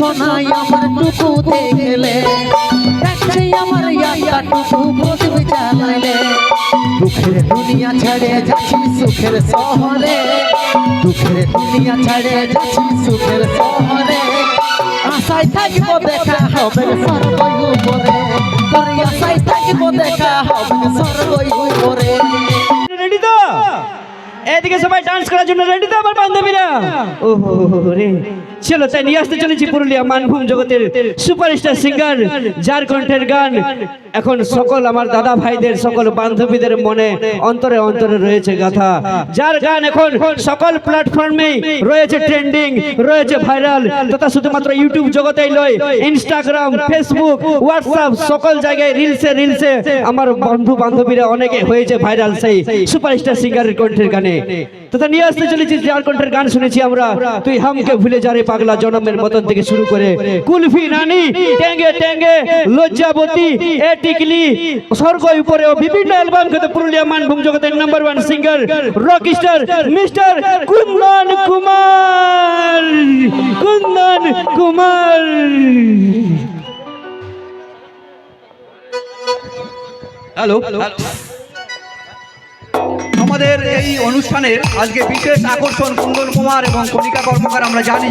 সোনাই আমার টুকু দেখলে দেখছে আমার ইয়াটা টুকু প্রদীপ জ্বালালে দুঃখের দুনিয়া ছেড়ে যাচ্ছি সুখের শহরে দুঃখের দুনিয়া ছেড়ে যাচ্ছি সুখের শহরে। আশায় থাকব দেখা হবে সর্বই উপরে তোর আশায় থাকব দেখা হবে সর্বই উপরে। রেডি তো? এদিকে সবাই ডান্স করার জন্য রেডি তো আমার বান্ধবীরা? ওহো রে। চলো তাই নিয়ে আসতে চলেছি পুরুলিয়া মানভূম জগতের সুপারস্টার সিঙ্গার, যার কণ্ঠের গান। এখন সকল আমার দাদা ভাইদের, সকল বান্ধবীদের মনে অন্তরে অন্তরে রয়েছে গাথা। যার গান এখন সকল প্ল্যাটফর্মে রয়েছে ট্রেন্ডিং রয়েছে ভাইরাল তথা শুধুমাত্র ইউটিউব জগতেই নয় ইনস্টাগ্রাম ফেসবুক হোয়াটসঅ্যাপ সকল জায়গায় রিলসে রিলসে আমার বন্ধু বান্ধবীরা অনেকে হয়েছে ভাইরাল সেই সুপারস্টার সিঙ্গারের কণ্ঠের গানে। তথা নিয়ে আসতে চলেছি যার কণ্ঠের গান শুনেছি আমরা। তুই হামকে ভুলে যা রে পাগলা জনমের মতন থেকে শুরু করে। কুলফি রানী টেঙ্গে টেঙ্গে লজ্জাবতী এ টিকলি। স্বর্গ উপরে ও বিভিন্ন অ্যালবাম খেতে পুরুলিয়া মানভূম জগতের number one singer rock star mister Kundan Kumar Kundan Kumar hello আমাদের এই অনুষ্ঠানের আজকে বিশেষ আকর্ষণ কুন্দন কুমার এবং কণিকা কর্মকার আমরা জানি।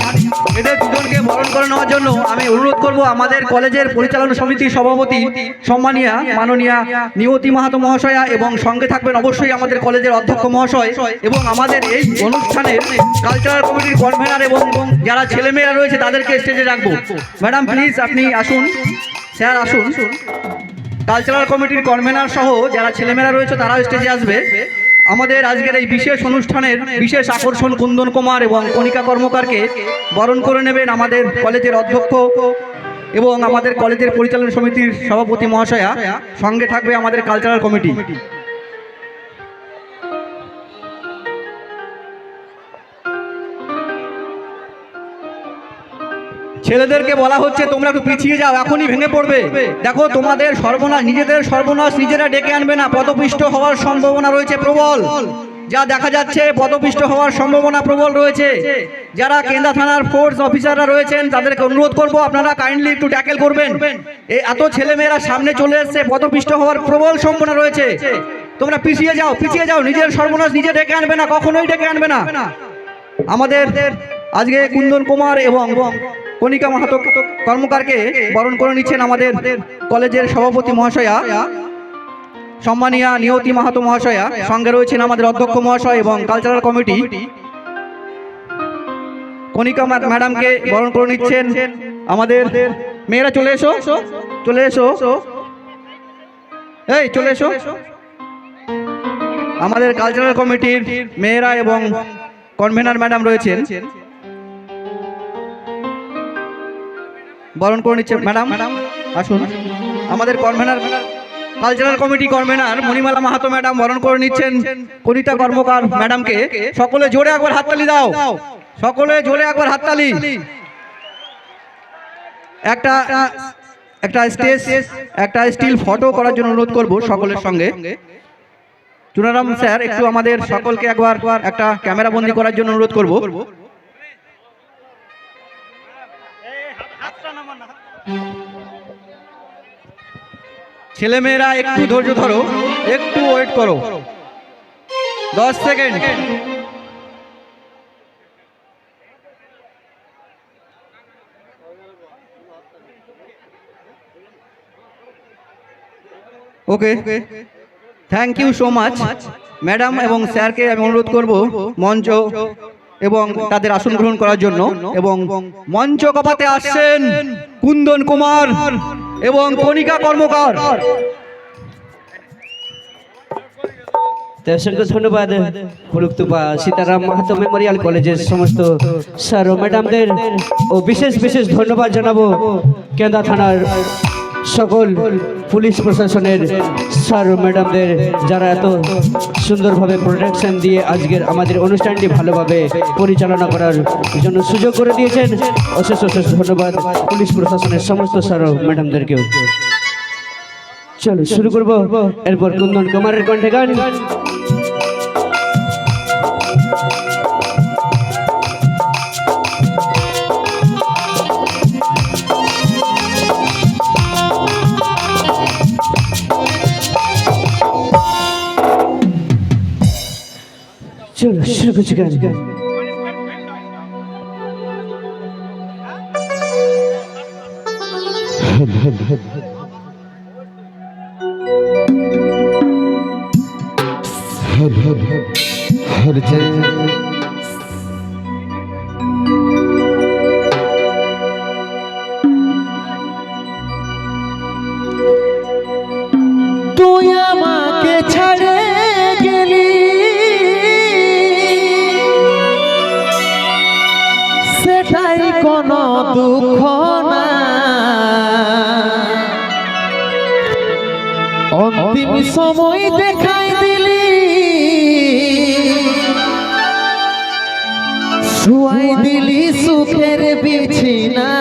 এদের দুজনকে বরণ করে নেওয়ার জন্য আমি অনুরোধ করব আমাদের কলেজের পরিচালনা সমিতির সভাপতি সম্মানিয়া, মাননীয়া নিয়তি মাহাতো মহাশয়া এবং সঙ্গে থাকবেন অবশ্যই আমাদের কলেজের অধ্যক্ষ মহাশয় এবং আমাদের এই অনুষ্ঠানের কালচারাল কমিটির কনভেনার এবং যারা ছেলেমেয়েরা রয়েছে তাদেরকে স্টেজে রাখব। ম্যাডাম প্লিজ আপনি আসুন। স্যার, আসুন। কালচারাল কমিটির কনভেনার সহ যারা ছেলেমেয়েরা রয়েছে তারাও স্টেজে আসবে। আমাদের আজকের এই বিশেষ অনুষ্ঠানের বিশেষ আকর্ষণ কুন্দন কুমার এবং কণিকা কর্মকারকে বরণ করে নেবেন আমাদের কলেজের অধ্যক্ষ এবং আমাদের কলেজের পরিচালনা সমিতির সভাপতি মহাশয়া। সঙ্গে থাকবে আমাদের কালচারাল কমিটি ছেলেদেরকে বলা হচ্ছে, তোমরা একটু পিছিয়ে যাও, এখনই ভেঙে পড়বে। দেখো, তোমাদের সর্বনাশ, নিজেদের সর্বনাশ নিজেরা ডেকে আনবে না। পদপিষ্ট হওয়ার সম্ভাবনা রয়েছে প্রবল। যা দেখা যাচ্ছে, পদপিষ্ট হওয়ার সম্ভাবনা প্রবল রয়েছে। যারা কেন্দ্রা থানার ফোর্স অফিসাররা রয়েছেন, তাদেরকে অনুরোধ করব, আপনারা কাইন্ডলি একটু ট্যাকেল করবেন। এই এত ছেলেমেয়েরা সামনে চলে এসছে, পদপিষ্ট হওয়ার প্রবল সম্ভাবনা রয়েছে। তোমরা পিছিয়ে যাও পিছিয়ে যাও, নিজের সর্বনাশ নিজে ডেকে আনবে না, কখনোই ডেকে আনবে না। আমাদের আজকে কুন্দন কুমার এবং কণিকা মাহাতো কর্মকারকে বরণ করে নিচ্ছেন আমাদের কলেজের সভাপতি মহাশয়া, সম্মানীয়া নিয়তি মাহাতো মহাশয়া। সঙ্গে রয়েছেন আমাদের অধ্যক্ষ মহাশয় এবং কালচারাল কমিটি কণিকা ম্যাডামকে বরণ করে নিচ্ছেন আমাদের মেয়েরা, চলে এসো চলে এসো। এই, চলে এসো। আমাদের কালচারাল কমিটির মেয়েরা এবং কনভেনার ম্যাডাম রয়েছেন। বরণ করে নিচ্ছে ম্যাডাম। আসুন। আমাদের convener cultural committee convener Manimala Mahato madam বরণ করে নিচ্ছেন কনিতা কর্মকার ম্যাডামকে। সকলে জোরে একবার হাততালি দাও। সকলে জোরে একবার হাততালি। একটা একটা স্টেজ একটা স্টিল ফটো করার জন্য অনুরোধ করব সকলের সঙ্গে। চুনারাম স্যার একটু আমাদের সকলকে একবার একটা ক্যামেরা বন্দি করার জন্য অনুরোধ করব। ছেলেমেয়েরা একটু ধৈর্য ধরো, একটু ওয়েট করো। দশ second okay thank you so much madam এবং স্যারকে আমি অনুরোধ করব, মঞ্চ এবং তাদের আসন গ্রহণ করার জন্য এবং মঞ্চ কপাতে আসছেন কুন্দন কুমার এবং কণিকা কর্মকার। তো অসংখ্য ধন্যবাদ। ফুলুকতুপা সীতারাম মাহাতো মেমোরিয়াল কলেজের সমস্ত স্যার ও ম্যাডামদের ও বিশেষ বিশেষ ধন্যবাদ জানাব। কেন্দা থানার সকল পুলিশ প্রশাসনের স্যার ও ম্যাডামদের যারা এত সুন্দরভাবে প্রোটেকশন দিয়ে আজকের আমাদের অনুষ্ঠানটি ভালোভাবে পরিচালনা করার জন্য সুযোগ করে দিয়েছেন। অশেষ অশেষ ধন্যবাদ পুলিশ প্রশাসনের সমস্ত স্যার ও ম্যাডামদেরকেও। চলো শুরু করব। এরপর কুন্দন কুমারের কণ্ঠে গান। চলো শুরু করছি গান গান হর হর হর জয় সময় দেখাই দিলি। শুয়াই দিলি সুখের বিছিনা।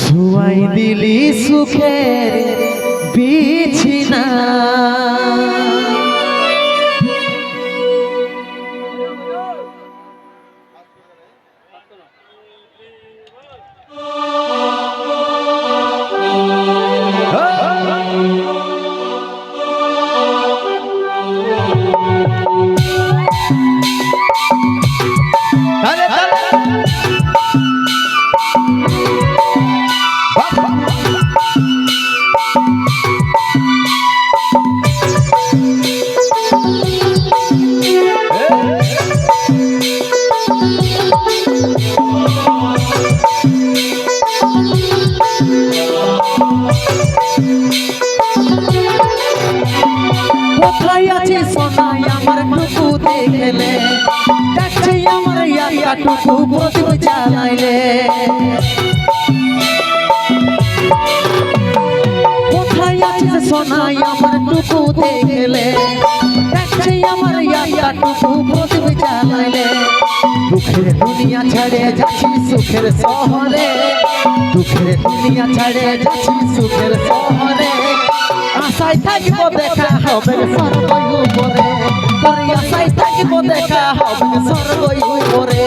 শুয়াই দিলি সুখের কোথায় আছে সোনাই আমার টুকু দেখলে দেখছে আমার ইয়াটা টুকু প্রদীপ জ্বালাইলে কোথায় আছে সোনাই আমার টুকু দেখলে দেখছে আমার ইয়াটা টুকু প্রদীপ জ্বালাইলে দুঃখের দুনিয়া ছেড়ে যাচ্ছি সুখের শহরে। দুঃখের দুনিয়া ছেড়ে যাচ্ছি সুখের শহরে। আশায় থাকিব দেখা হবে। স্বর্গই উপরে তোর আশায় থাকিব দেখা হবে স্বর্গই উপরে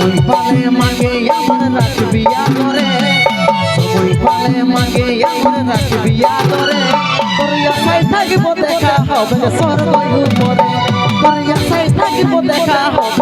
সময় পালে মাগে, আমার রাখবি করে সময় পালে মাগে, আমার রাখবি করে করিয়া আশায় থাকিব দেখা হবে স্বর্গ উপরে করিয়া আশায় থাকিব দেখা হবে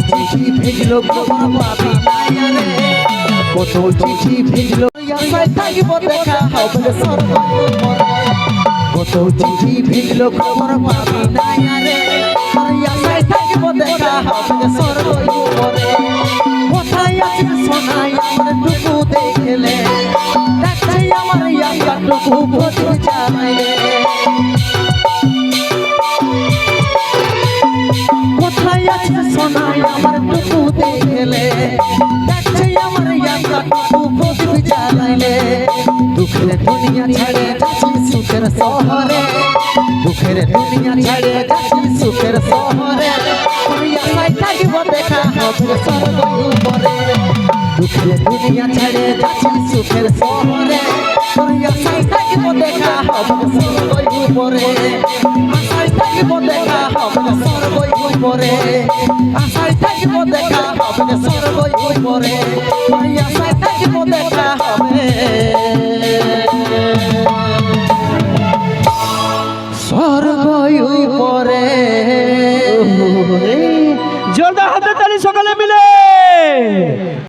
চিঠি ভিজলো কত চিঠি ভিজলো থাকিব দেখা হবে সর্ব কত চিঠি ভিজলো খবর পাবি না রে। থাকিব দেখা হবে স্বর্গই দুঃখের দুনিয়া ছেড়ে যাচ্ছি সুখের শহরে। দুঃখের দুনিয়া ছেড়ে যাচ্ছি সুখের শহরে। আশায় থাকিব দেখা হবে স্বর্গ উপরে দুঃখের দুনিয়া ছেড়ে যাচ্ছি সুখের শহরে। আশায় থাকিব দেখা হবে স্বর্গ উপরে আশায় থাকিব দেখা হবে স্বর্গ উপরে আশায় থাকিব দেখা হবে স্বর্গ উপরে